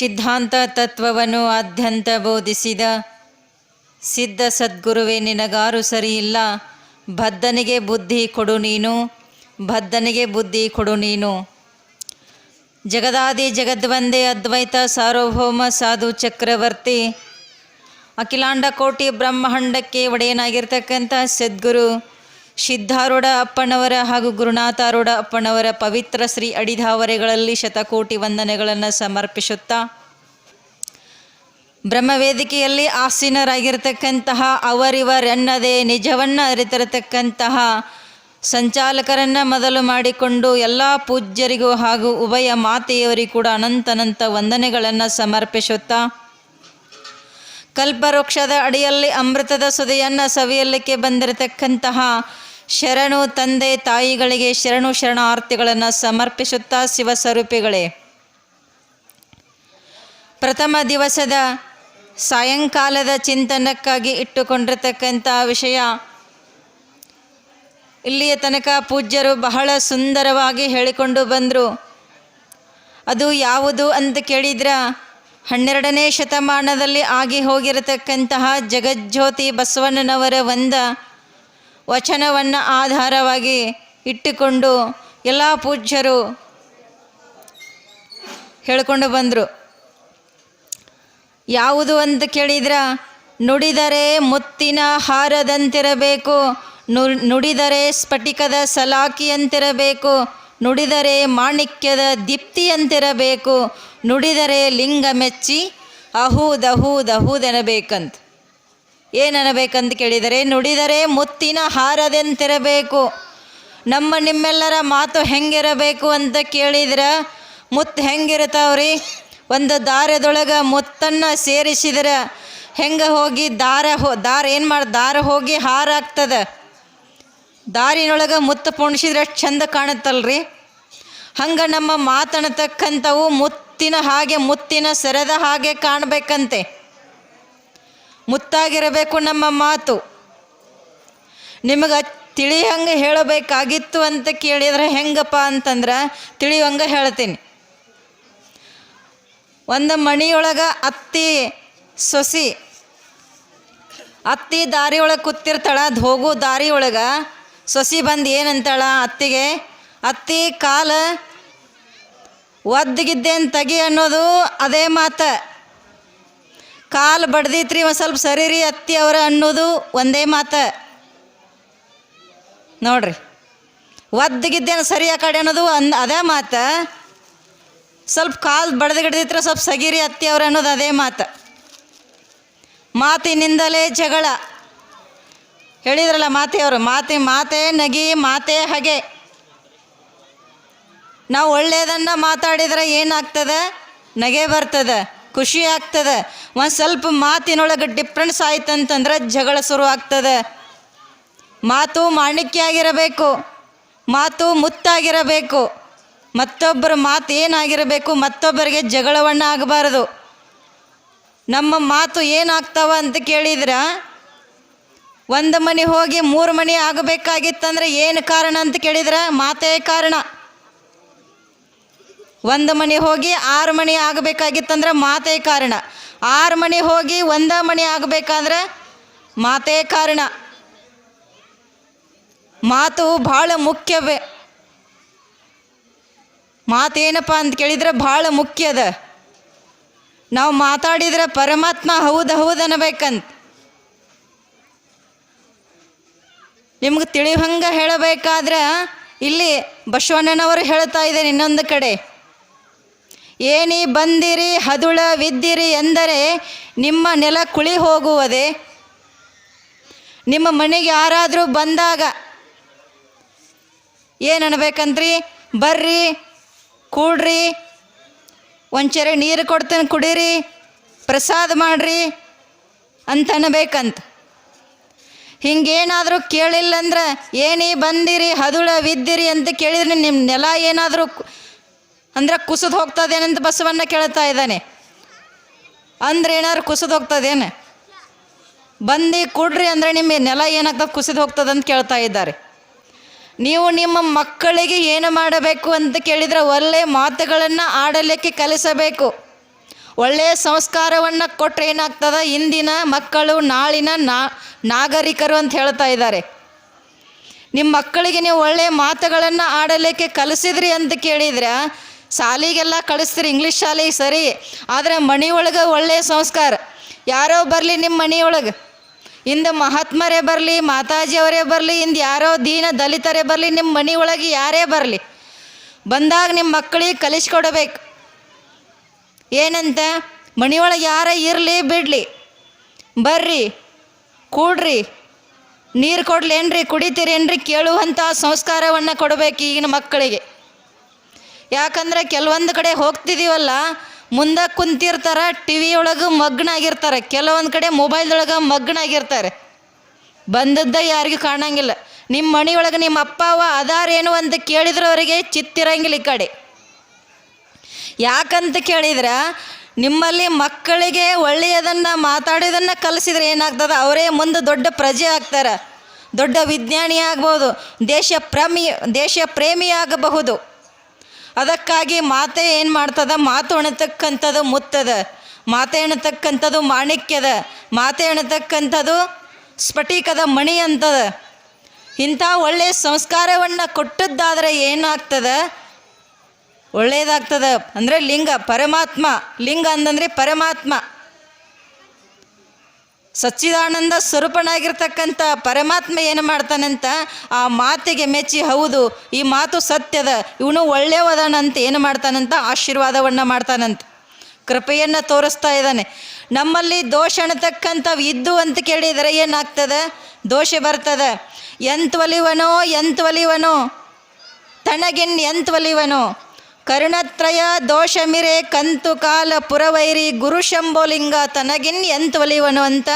ಸಿದ್ಧಾಂತ ತತ್ವವನ್ನು ಆದ್ಯಂತ ಬೋಧಿಸಿದ ಸಿದ್ಧ ಸದ್ಗುರುವೇ, ನಿನಗಾರು ಸರಿಯಿಲ್ಲ. ಬದ್ಧನಿಗೆ ಬುದ್ಧಿ ಕೊಡು ನೀನು ಬದ್ಧನಿಗೆ ಬುದ್ಧಿ ಕೊಡು ನೀನು. ಜಗದಾದಿ ಜಗದ್ವಂದೇ ಅದ್ವೈತ ಸಾರ್ವಭೌಮ ಸಾಧು ಚಕ್ರವರ್ತಿ. ಅಖಿಲಾಂಡ ಕೋಟಿ ಬ್ರಹ್ಮಾಂಡಕ್ಕೆ ಒಡೆಯನಾಗಿರ್ತಕ್ಕಂಥ ಸದ್ಗುರು ಸಿದ್ಧಾರೂಢ ಅಪ್ಪನವರ ಹಾಗೂ ಗುರುನಾಥಾರೂಢ ಅಪ್ಪನವರ ಪವಿತ್ರ ಶ್ರೀ ಅಡಿಧಾವರೆಗಳಲ್ಲಿ ಶತಕೋಟಿ ವಂದನೆಗಳನ್ನು ಸಮರ್ಪಿಸುತ್ತಾ, ಬ್ರಹ್ಮವೇದಿಕೆಯಲ್ಲಿ ಆಸೀನರಾಗಿರ್ತಕ್ಕಂತಹ ಅವರಿವರೆನ್ನದೇ ನಿಜವನ್ನು ಅರಿತಿರತಕ್ಕಂತಹ ಸಂಚಾಲಕರನ್ನು ಮೊದಲು ಮಾಡಿಕೊಂಡು ಎಲ್ಲ ಪೂಜ್ಯರಿಗೂ ಹಾಗೂ ಉಭಯ ಮಾತೆಯವರಿಗೂ ಕೂಡ ಅನಂತನಂತ ವಂದನೆಗಳನ್ನು ಸಮರ್ಪಿಸುತ್ತಾ, ಕಲ್ಪವೃಕ್ಷದ ಅಡಿಯಲ್ಲಿ ಅಮೃತದ ಸುದೆಯನ್ನು ಸವಿಯಲಿಕ್ಕೆ ಬಂದಿರತಕ್ಕಂತಹ ಶರಣು ತಂದೆ ತಾಯಿಗಳಿಗೆ ಶರಣು ಶರಣಾರ್ಥಿಗಳನ್ನು ಸಮರ್ಪಿಸುತ್ತಾ ಶಿವಸ್ವರೂಪಿಗಳೇ. ಪ್ರಥಮ ದಿವಸದ ಸಾಯಂಕಾಲದ ಚಿಂತನಕ್ಕಾಗಿ ಇಟ್ಟುಕೊಂಡಿರ್ತಕ್ಕಂಥ ವಿಷಯ, ಇಲ್ಲಿಯ ತನಕ ಪೂಜ್ಯರು ಬಹಳ ಸುಂದರವಾಗಿ ಹೇಳಿಕೊಂಡು ಬಂದರು. ಅದು ಯಾವುದು ಅಂತ ಕೇಳಿದ್ರೆ, ಹನ್ನೆರಡನೇ ಶತಮಾನದಲ್ಲಿ ಆಗಿ ಹೋಗಿರತಕ್ಕಂತಹ ಜಗಜ್ಯೋತಿ ಬಸವಣ್ಣನವರ ಒಂದ ವಚನವನ್ನು ಆಧಾರವಾಗಿ ಇಟ್ಟುಕೊಂಡು ಎಲ್ಲ ಪೂಜ್ಯರು ಹೇಳಿಕೊಂಡು ಬಂದರು. ಯಾವುದು ಅಂತ ಕೇಳಿದ್ರ? ನುಡಿದರೆ ಮುತ್ತಿನ ಹಾರದಂತಿರಬೇಕು ನುಡಿದರೆ ಸ್ಫಟಿಕದ ಸಲಾಕಿಯಂತಿರಬೇಕು, ನುಡಿದರೆ ಮಾಣಿಕ್ಯದ ದೀಪ್ತಿಯಂತಿರಬೇಕು, ನುಡಿದರೆ ಲಿಂಗ ಮೆಚ್ಚಿ ಅಹೂದಹೂದಹೂದೆನಬೇಕಂತ. ಏನನ್ನಬೇಕಂತ ಕೇಳಿದರೆ, ನುಡಿದರೆ ಮುತ್ತಿನ ಹಾರದೆಂತಿರಬೇಕು? ನಮ್ಮ ನಿಮ್ಮೆಲ್ಲರ ಮಾತು ಹೆಂಗಿರಬೇಕು ಅಂತ ಕೇಳಿದ್ರೆ, ಮುತ್ತು ಹೆಂಗಿರ್ತಾವ್ರಿ? ಒಂದು ದಾರದೊಳಗೆ ಮುತ್ತನ್ನು ಸೇರಿಸಿದ್ರೆ ಹೆಂಗೆ ಹೋಗಿ ದಾರ ಹೋ, ದಾರ ಏನು ಮಾಡಿ, ದಾರ ಹೋಗಿ ಹಾರಾಗ್ತದೆ? ದಾರಿನೊಳಗೆ ಮುತ್ತು ಪುಣಿಸಿದ್ರೆ ಎಷ್ಟು ಚಂದ ಕಾಣುತ್ತಲ್ರಿ? ಹಂಗೆ ನಮ್ಮ ಮಾತನತಕ್ಕಂಥವು ಮುತ್ತಿನ ಹಾಗೆ ಮುತ್ತಿನ ಸೆರೆದ ಹಾಗೆ ಕಾಣಬೇಕಂತೆ. ಮುತ್ತಾಗಿರಬೇಕು ನಮ್ಮ ಮಾತು. ನಿಮಗೆ ತಿಳಿಯಂಗೆ ಹೇಳಬೇಕಾಗಿತ್ತು ಅಂತ ಕೇಳಿದ್ರೆ ಹೆಂಗಪ್ಪ ಅಂತಂದ್ರೆ ತಿಳಿಯುವಂಗೆ ಹೇಳ್ತೀನಿ. ಒಂದು ಮಣಿಯೊಳಗೆ ಅತ್ತಿ ಸೊಸಿ, ಅತ್ತಿ ದಾರಿಯೊಳಗೆ ಕೂತಿರ್ತಾಳ, ಅದು ಹೋಗು ದಾರಿಯೊಳಗೆ ಸೊಸಿ ಬಂದು ಏನಂತಾಳ ಅತ್ತಿಗೆ, ಅತ್ತಿ ಕಾಲ ಒದ್ದಗಿದ್ದೇನು ತಗಿ ಅನ್ನೋದು ಅದೇ ಮಾತ. ಕಾಲು ಬಡ್ದಿತ್ರಿ ಒಂದು ಸ್ವಲ್ಪ ಸರಿರಿ ಅತ್ತಿ ಅವರ ಅನ್ನೋದು ಒಂದೇ ಮಾತ. ನೋಡ್ರಿ. ಒದ್ದಗಿದ್ದೇನು ಸರಿ ಆ ಕಡೆ ಅನ್ನೋದು ಅನ್ ಅದೇ ಮಾತ. ಸ್ವಲ್ಪ ಕಾಲು ಬಡ್ದಗಿಡ್ದಿತ್ರ ಸ್ವಲ್ಪ ಸಗಿರಿ ಅತ್ತಿ ಅವ್ರ ಅನ್ನೋದು ಅದೇ ಮಾತು. ಮಾತಿನಿಂದಲೇ ಜಗಳ. ಹೇಳಿದ್ರಲ್ಲ ಮಾತೆಯವರು ಮಾತಿ ಮಾತೆ ನಗಿ ಮಾತೆ ಹಾಗೆ. ನಾವು ಒಳ್ಳೆಯದನ್ನು ಮಾತಾಡಿದ್ರೆ ಏನಾಗ್ತದೆ? ನಗೆ ಬರ್ತದೆ. ಖುಷಿ ಆಗ್ತದೆ. ಒಂದು ಸ್ವಲ್ಪ ಮಾತಿನೊಳಗೆ ಡಿಫ್ರೆನ್ಸ್ ಆಯ್ತಂತಂದ್ರೆ ಜಗಳ ಶುರು ಆಗ್ತದೆ. ಮಾತು ಮಾಣಿಕ್ಯ ಆಗಿರಬೇಕು ಮಾತು ಮುತ್ತಾಗಿರಬೇಕು. ಮತ್ತೊಬ್ಬರ ಮಾತು ಏನಾಗಿರಬೇಕು, ಮತ್ತೊಬ್ಬರಿಗೆ ಜಗಳವನ್ನು ಆಗಬಾರದು. ನಮ್ಮ ಮಾತು ಏನಾಗ್ತಾವ ಅಂತ ಕೇಳಿದ್ರೆ, ಒಂದು ಮನೆ ಹೋಗಿ ಮೂರು ಮನೆ ಆಗಬೇಕಾಗಿತ್ತಂದ್ರೆ ಏನು ಕಾರಣ ಅಂತ ಕೇಳಿದ್ರೆ ಮಾತೇ ಕಾರಣ. ಒಂದು ಮನೆ ಹೋಗಿ ಆರು ಮನೆ ಆಗಬೇಕಾಗಿತ್ತಂದ್ರೆ ಮಾತೇ ಕಾರಣ. ಆರು ಮನೆ ಹೋಗಿ ಒಂದ ಮನೆ ಆಗಬೇಕಾದ್ರೆ ಮಾತೇ ಕಾರಣ. ಮಾತು ಭಾಳ ಮುಖ್ಯವೇ. ಮಾತೇನಪ್ಪ ಅಂತ ಕೇಳಿದ್ರೆ ಭಾಳ ಮುಖ್ಯದ ನಾವು ಮಾತಾಡಿದ್ರೆ ಪರಮಾತ್ಮ ಹೌದು ಹೌದು ಅನ್ನಬೇಕಂತ ನಿಮ್ಗೆ ತಿಳಿಯಂಗ ಹೇಳಬೇಕಾದ್ರೆ ಇಲ್ಲಿ ಬಸವಣ್ಣನವರು ಹೇಳ್ತಾ ಇದ್ದಾರೆ ಇನ್ನೊಂದು ಕಡೆ. ಏನಿ ಬಂದಿರಿ ಹದುಳ ವಿದ್ದಿರಿ ಎಂದರೆ ನಿಮ್ಮ ನೆಲ ಕುಳಿ ಹೋಗುವುದೇ. ನಿಮ್ಮ ಮನೆಗೆ ಯಾರಾದರೂ ಬಂದಾಗ ಏನು ಅನ್ಬೇಕಂತ್ರಿ? ಬರ್ರಿ, ಕೂಡ್ರಿ ಒಂಚೆರೆ ನೀರು ಕೊಡ್ತೇನೆ ಕುಡೀರಿ, ಪ್ರಸಾದ ಮಾಡ್ರಿ ಅಂತ ಅನ್ಬೇಕಂತ. ಹಿಂಗೇನಾದರೂ ಕೇಳಿಲ್ಲಂದ್ರೆ ಏನಿ ಬಂದಿರಿ ಹದುಳ ವಿದ್ದಿರಿ ಅಂತ ಕೇಳಿದ್ರೆ ನಿಮ್ಮ ನೆಲ ಏನಾದರೂ ಅಂದ್ರೆ ಕುಸಿದು ಹೋಗ್ತದೇನಂತ ಬಸವಣ್ಣ ಕೇಳ್ತಾ ಇದ್ದಾನೆ. ಅಂದ್ರೆ ಏನಾರು ಕುಸಿದು ಹೋಗ್ತದೇನು? ಬಂದು ಕೊಡ್ರಿ ಅಂದರೆ ನಿಮ್ಮ ನೆಲ ಏನಾಗ್ತದೆ ಕುಸಿದು ಅಂತ ಕೇಳ್ತಾ ಇದ್ದಾರೆ. ನೀವು ನಿಮ್ಮ ಮಕ್ಕಳಿಗೆ ಏನು ಮಾಡಬೇಕು ಅಂತ ಕೇಳಿದರೆ ಒಳ್ಳೆಯ ಮಾತುಗಳನ್ನು ಆಡಲಿಕ್ಕೆ ಕಲಿಸಬೇಕು. ಒಳ್ಳೆಯ ಸಂಸ್ಕಾರವನ್ನು ಕೊಟ್ಟರೆ ಏನಾಗ್ತದೆ? ಇಂದಿನ ಮಕ್ಕಳು, ನಾಳಿನ ನಾ, ನಾಗರಿಕರು ಅಂತ ಹೇಳ್ತಾ ಇದ್ದಾರೆ. ನಿಮ್ಮ ಮಕ್ಕಳಿಗೆ ನೀವು ಒಳ್ಳೆಯ ಮಾತುಗಳನ್ನು ಆಡಲಿಕ್ಕೆ ಕಲಿಸಿದ್ರಿ ಅಂತ ಕೇಳಿದ್ರೆ ಶಾಲೆಗೆಲ್ಲ ಕಳಿಸ್ತೀರಿ ಇಂಗ್ಲೀಷ್ ಶಾಲೆಗೆ ಸರಿ, ಆದರೆ ಮನೆಯೊಳಗೆ ಒಳ್ಳೆಯ ಸಂಸ್ಕಾರ. ಯಾರೋ ಬರಲಿ ನಿಮ್ಮ ಮನೆಯೊಳಗೆ ಇಂದು ಮಹಾತ್ಮರೇ ಬರಲಿ, ಮಾತಾಜಿಯವರೇ ಬರಲಿ, ಇಂದು ಯಾರೋ ದೀನ ದಲಿತರೇ ಬರಲಿ ನಿಮ್ಮ ಮನೆಯೊಳಗೆ ಯಾರೇ ಬರಲಿ. ಬಂದಾಗ ನಿಮ್ಮ ಮಕ್ಕಳಿಗೆ ಕಲಿಸ್ಕೊಡ್ಬೇಕು. ಏನಂತ? ಮನೆಯೊಳಗೆ ಯಾರೇ ಇರಲಿ ಬಿಡಲಿ. ಬರ್ರಿ, ಕೂಡ್ರಿ, ನೀರು ಕೊಡ್ಲೇನ್ರಿ, ಕುಡಿತೀರೇನ್ರಿ ಕೇಳುವಂಥ ಸಂಸ್ಕಾರವನ್ನು ಕೊಡಬೇಕು ಈಗಿನ ಮಕ್ಕಳಿಗೆ. ಯಾಕಂದ್ರೆ ಕೆಲವೊಂದು ಕಡೆ ಹೋಗ್ತಿದ್ದೀವಲ್ಲ ಮುಂದೆ ಕುಂತಿರ್ತಾರೆ ಟಿ ವಿ ಒಳಗೆ ಮಗ್ನಾಗಿರ್ತಾರೆ. ಕೆಲವೊಂದು ಕಡೆ ಮೊಬೈಲ್ದೊಳಗೆ ಮಗ್ನಾಗಿರ್ತಾರೆ. ಬಂದದ್ದ ಯಾರಿಗೂ ಕಾಣಂಗಿಲ್ಲ. ನಿಮ್ಮ ಮನೆಯೊಳಗೆ ನಿಮ್ಮ ಅಪ್ಪ ಅವ ಅದಾರ ಏನು ಅಂತ ಕೇಳಿದ್ರೆ ಅವರಿಗೆ ಚಿತ್ತಿರಂಗಿಲ್ಲ ಈ ಕಡೆ. ಯಾಕಂತ ಕೇಳಿದ್ರೆ, ನಿಮ್ಮಲ್ಲಿ ಮಕ್ಕಳಿಗೆ ಒಳ್ಳೆಯದನ್ನು ಮಾತಾಡೋದನ್ನು ಕಲಿಸಿದ್ರೆ ಏನಾಗ್ತದೆ? ಅವರೇ ಮುಂದೆ ದೊಡ್ಡ ಪ್ರಜೆ ಆಗ್ತಾರೆ. ದೊಡ್ಡ ವಿಜ್ಞಾನಿ ಆಗ್ಬೋದು, ದೇಶ ಪ್ರಮಿ, ದೇಶ ಪ್ರೇಮಿ ಆಗಬಹುದು. ಅದಕ್ಕಾಗಿ ಮಾತೆ ಏನು ಮಾಡ್ತದ? ಮಾತು ಅಣತಕ್ಕಂಥದ್ದು ಮುತ್ತದ. ಮಾತೆ ಅಣತಕ್ಕಂಥದ್ದು ಮಾಣಿಕ್ಯದ. ಮಾತೆ ಅಣತಕ್ಕಂಥದ್ದು ಸ್ಫಟಿಕದ ಮಣಿ ಅಂತದ. ಇಂಥ ಒಳ್ಳೆಯ ಸಂಸ್ಕಾರವನ್ನು ಕೊಟ್ಟದ್ದಾದರೆ ಏನಾಗ್ತದ? ಒಳ್ಳೆಯದಾಗ್ತದ ಅಂದರೆ ಲಿಂಗ, ಪರಮಾತ್ಮ. ಲಿಂಗ ಅಂತಂದರೆ ಪರಮಾತ್ಮ. ಸಚ್ಚಿದಾನಂದ ಸ್ವರೂಪನಾಗಿರ್ತಕ್ಕಂಥ ಪರಮಾತ್ಮ ಏನು ಮಾಡ್ತಾನಂತ ಆ ಮಾತಿಗೆ ಮೆಚ್ಚಿ, ಹೌದು, ಈ ಮಾತು ಸತ್ಯದ, ಇವನು ಒಳ್ಳೆಯವದಾನಂತ ಏನು ಮಾಡ್ತಾನಂತ ಆಶೀರ್ವಾದವನ್ನು ಮಾಡ್ತಾನಂತ. ಕೃಪೆಯನ್ನು ತೋರಿಸ್ತಾ ಇದ್ದಾನೆ. ನಮ್ಮಲ್ಲಿ ದೋಷ ಅಣತಕ್ಕಂಥವು ಇದ್ದು ಅಂತ ಕೇಳಿದರೆ ಏನಾಗ್ತದೆ? ದೋಷ ಬರ್ತದೆ. ಎಂತ ಒಲಿವನೋ ಎಂತ ಒಲಿವನೋ ತನಗಿನ್ ಎಂತ ಒಲಿವನೋ ಕರುಣತ್ರಯ ದೋಷ ಮಿರೆ ಕಂತು ಕಾಲ ಪುರವೈರಿ ಗುರು ಶಂಭೋಲಿಂಗ ತನಗಿನ್ ಎಂತ ಒಲಿವನು ಅಂತ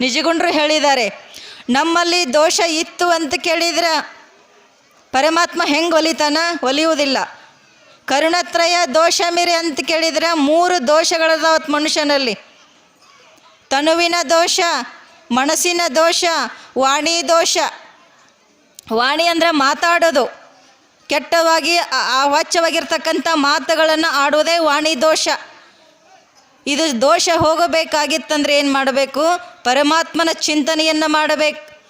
ನಿಜಗುಂಡ್ರು ಹೇಳಿದ್ದಾರೆ. ನಮ್ಮಲ್ಲಿ ದೋಷ ಇತ್ತು ಅಂತ ಕೇಳಿದ್ರೆ ಪರಮಾತ್ಮ ಹೆಂಗೆ ಒಲಿತಾನ? ಒಲಿಯುವುದಿಲ್ಲ. ಕರುಣತ್ರಯ ದೋಷ ಅಂತ ಕೇಳಿದ್ರೆ ಮೂರು ದೋಷಗಳದಾವತ್ ಮನುಷ್ಯನಲ್ಲಿ. ತನುವಿನ ದೋಷ, ಮನಸ್ಸಿನ ದೋಷ, ವಾಣಿ ದೋಷ. ವಾಣಿ ಅಂದರೆ ಮಾತಾಡೋದು. ಕೆಟ್ಟವಾಗಿ ಅವಾಚ್ಯವಾಗಿರ್ತಕ್ಕಂಥ ಮಾತುಗಳನ್ನು ಆಡುವುದೇ ವಾಣಿ ದೋಷ. ಇದು ದೋಷ ಹೋಗಬೇಕಾಗಿತ್ತಂದ್ರೆ ಏನು ಮಾಡಬೇಕು? ಪರಮಾತ್ಮನ ಚಿಂತನೆಯನ್ನು ಮಾಡಬೇಕು.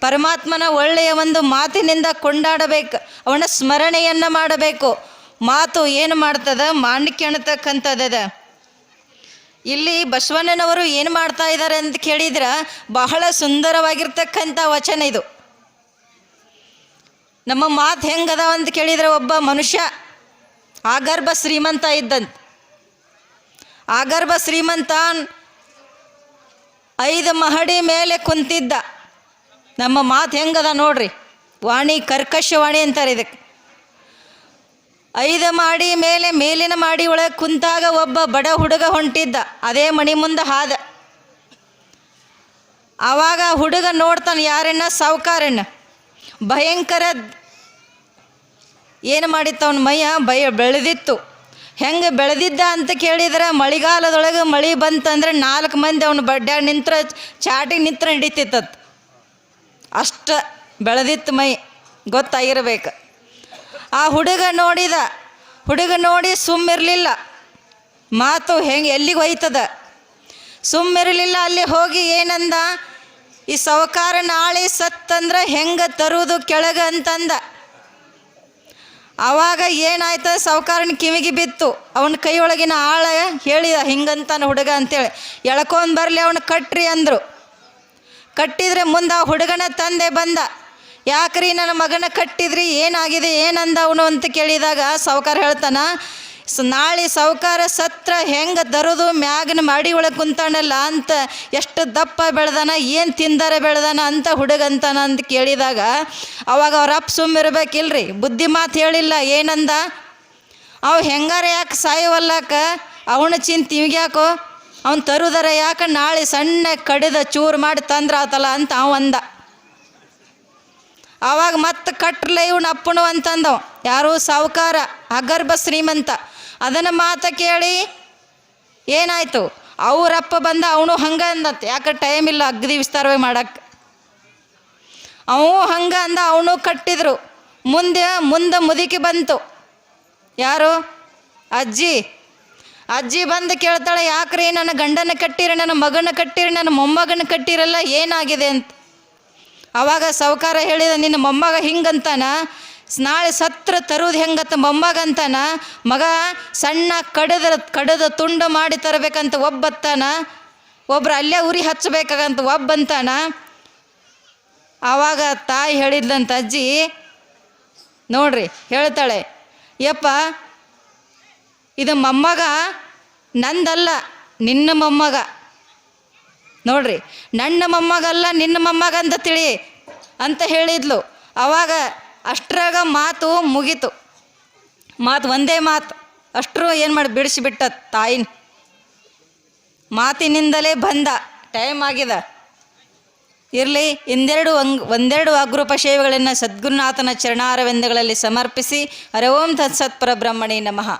ಪರಮಾತ್ಮನ ಒಳ್ಳೆಯ ಒಂದು ಮಾತಿನಿಂದ ಕೊಂಡಾಡಬೇಕು. ಅವನ ಸ್ಮರಣೆಯನ್ನು ಮಾಡಬೇಕು. ಮಾತು ಏನು ಮಾಡ್ತದ? ಮಾಣಿಕ್ಯ ಅನ್ನತಕ್ಕಂಥದ್ದ ಇಲ್ಲಿ ಬಸವಣ್ಣನವರು ಏನು ಮಾಡ್ತಾ ಇದ್ದಾರೆ ಅಂತ ಕೇಳಿದ್ರೆ, ಬಹಳ ಸುಂದರವಾಗಿರ್ತಕ್ಕಂಥ ವಚನ ಇದು. ನಮ್ಮ ಮಾತು ಹೆಂಗದ ಅಂತ ಕೇಳಿದರೆ ಒಬ್ಬ ಮನುಷ್ಯ ಆಗರ್ಭ ಶ್ರೀಮಂತ ಇದ್ದಂತ. ಆಗರ್ಭ ಶ್ರೀಮಂತ ಐದು ಮಹಡಿ ಮೇಲೆ ಕುಂತಿದ್ದ. ನಮ್ಮ ಮಾತು ಹೆಂಗದ ನೋಡ್ರಿ. ವಾಣಿ ಕರ್ಕಶ ವಾಣಿ ಅಂತಾರೆ ಇದಕ್ಕೆ ಐದು ಮಾಡಿ ಮೇಲೆ ಮೇಲಿನ ಮಾಡಿ ಒಳಗೆ ಕುಂತಾಗ ಒಬ್ಬ ಬಡ ಹುಡುಗ ಹೊಂಟಿದ್ದ. ಅದೇ ಮಣಿ ಮುಂದೆ ಹಾದ. ಆವಾಗ ಹುಡುಗ ನೋಡ್ತಾನೆ, ಯಾರನ್ನ? ಸಾವುಕಾರನ್ನ. ಭಯಂಕರ ಏನು ಮಾಡಿತ್ತು ಅವನ ಮೈಯ? ಬಯ ಬೆಳೆದಿತ್ತು. ಹೆಂಗೆ ಬೆಳೆದಿದ್ದ ಅಂತ ಕೇಳಿದ್ರೆ, ಮಳೆಗಾಲದೊಳಗೆ ಮಳೆ ಬಂತಂದ್ರೆ ನಾಲ್ಕು ಮಂದಿ ಅವನು ಬಡ್ಡ್ಯಾಗ ನಿಂತ್ರ ಚಾಟಿಗೆ ನಿಂತ್ರ ಹಿಡಿತಿತ್ತತ್ ಅಷ್ಟು ಬೆಳೆದಿತ್ತು ಮೈ, ಗೊತ್ತಾಗಿರ್ಬೇಕು. ಆ ಹುಡುಗ ನೋಡಿದ, ಹುಡುಗ ನೋಡಿ ಸುಮ್ಮಿರಲಿಲ್ಲ. ಮಾತು ಹೆಂಗೆ, ಎಲ್ಲಿಗೆ ಹೋಯ್ತದ? ಸುಮ್ಮಿರಲಿಲ್ಲ, ಅಲ್ಲಿ ಹೋಗಿ ಏನಂದ, ಈ ಸವಕಾರ ನಾಳೆ ಸತ್ತಂದ್ರೆ ಹೆಂಗೆ ತರುವುದು ಕೆಳಗೆ ಅಂತಂದ. ಆವಾಗ ಏನಾಯ್ತು ಸಾವುಕಾರನ ಕಿವಿಗೆ ಬಿತ್ತು. ಅವನ ಕೈಯೊಳಗಿನ ಆಳ ಹೇಳಿದ, ಹಿಂಗಂತಾನೆ ಹುಡುಗ ಅಂತೇಳಿ. ಎಳ್ಕೊಂಡು ಬರಲಿ ಅವನು ಕಟ್ರಿ ಅಂದರು. ಕಟ್ಟಿದ್ರೆ ಮುಂದೆ ಹುಡುಗನ ತಂದೆ ಬಂದ. ಯಾಕ್ರಿ ನನ್ನ ಮಗನ ಕಟ್ಟಿದ್ರಿ? ಏನಾಗಿದೆ? ಏನಂದ ಅವನು? ಅಂತ ಕೇಳಿದಾಗ ಸಾವುಕಾರ ಹೇಳ್ತಾನ ಸ ನಾಳೆ ಸಾವುಕಾರ ಸತ್ರ ಹೆಂಗೆ ದರದು ಮ್ಯಾಗನ ಮಾಡಿ ಒಳಗೆ ಕುಂತಾನಲ್ಲ ಅಂತ ಎಷ್ಟು ದಪ್ಪ ಬೆಳೆದಾನ, ಏನು ತಿಂದರೆ ಬೆಳೆದಾನ ಅಂತ ಹುಡುಗಂತಾನ ಅಂತ ಕೇಳಿದಾಗ ಅವಾಗ ಅವ್ರ ಅಪ್ಪ ಸುಮ್ಮಿರ್ಬೇಕಿಲ್ರಿ ಬುದ್ಧಿ ಮಾತು ಹೇಳಿಲ್ಲ, ಏನಂದ? ಅವು ಹೆಂಗಾರ ಯಾಕೆ ಸಾಯವಲ್ಲಕ? ಅವನ ಚಿಂತೆ ಇವ್ಯಾಕೋ ಅವ್ನು ತರುದರ ಯಾಕೆ ನಾಳೆ ಸಣ್ಣ ಕಡಿದ ಚೂರು ಮಾಡಿ ತಂದ್ರಾತಲ್ಲ ಅಂತ ಅವ ಅಂದ. ಅವಾಗ ಮತ್ತೆ ಕಟ್ರಲೆ ಇವನು ಅಪ್ಪನು ಅಂತಂದವ. ಯಾರು ಸಾವುಕಾರ ಅಗರ್ಭ ಶ್ರೀಮಂತ. ಅದನ್ನು ಮಾತು ಕೇಳಿ ಏನಾಯ್ತು? ಅವರಪ್ಪ ಬಂದ, ಅವನು ಹಂಗೆ ಅಂದ ಯಾಕೆ ಟೈಮ್ ಇಲ್ಲ ಅಗ್ದಿ ವಿಸ್ತಾರವಾಗಿ ಮಾಡಕ್ಕೆ ಅವು ಹಂಗೆ ಅಂದ, ಅವನು ಕಟ್ಟಿದ್ರು. ಮುಂದೆ ಮುಂದೆ ಮುದುಕಿ ಬಂತು. ಯಾರು? ಅಜ್ಜಿ. ಅಜ್ಜಿ ಬಂದು ಕೇಳ್ತಾಳೆ, ಯಾಕ್ರಿ ನನ್ನ ಗಂಡನ ಕಟ್ಟಿರಿ, ನನ್ನ ಮಗನ ಕಟ್ಟಿರಿ, ನನ್ನ ಮೊಮ್ಮಗನ ಕಟ್ಟಿರಲ್ಲ, ಏನಾಗಿದೆ ಅಂತ. ಅವಾಗ ಸಾವುಕಾರ ಹೇಳಿದ, ನಿನ್ನ ಮೊಮ್ಮಗ ಹಿಂಗಂತಾನ? ನಾಳೆ ಸತ್ರ ತರುವುದು ಹೆಂಗತ್ತ ಮೊಮ್ಮಗಂತನ? ಮಗ ಸಣ್ಣ ಕಡದ ಕಡದ ತುಂಡು ಮಾಡಿ ತರಬೇಕಂತ ಒಬ್ಬತ್ತಾನ? ಒಬ್ರು ಅಲ್ಲೇ ಉರಿ ಹಚ್ಚಬೇಕಾಗಂತ ಒಬ್ಬಂತಾನ? ಆವಾಗ ತಾಯಿ ಹೇಳಿದ್ಲಂತ ಅಜ್ಜಿ, ನೋಡ್ರಿ ಹೇಳ್ತಾಳೆ, ಯಪ್ಪ, ಇದು ಮೊಮ್ಮಗ ನಂದಲ್ಲ, ನಿನ್ನ ಮೊಮ್ಮಗ. ನೋಡ್ರಿ, ನನ್ನ ಮೊಮ್ಮಗಲ್ಲ, ನಿನ್ನ ಮೊಮ್ಮಗ ಅಂತ ತಿಳಿ ಅಂತ ಹೇಳಿದ್ಲು. ಅವಾಗ ಅಷ್ಟ್ರಾಗ ಮಾತು ಮುಗೀತು. ಮಾತು ಒಂದೇ ಮಾತು, ಅಷ್ಟರು ಏನು ಮಾಡಿ ಬಿಡಿಸಿಬಿಟ್ಟ ತಾಯಿನ. ಮಾತಿನಿಂದಲೇ ಬಂದ, ಟೈಮ್ ಆಗಿದೆ. ಇರಲಿ ಇಂದೆರಡು ಅಂಗ್, ಒಂದೆರಡು ಅಗ್ರೂಪ ಸೇವೆಗಳನ್ನು ಸದ್ಗುರುನಾಥನ ಚರಣಾರವಿಂದಗಳಲ್ಲಿ ಸಮರ್ಪಿಸಿ, ಹರ ಓಂ ತತ್ಸತ್ ಬ್ರಹ್ಮಣಿ ನಮಃ.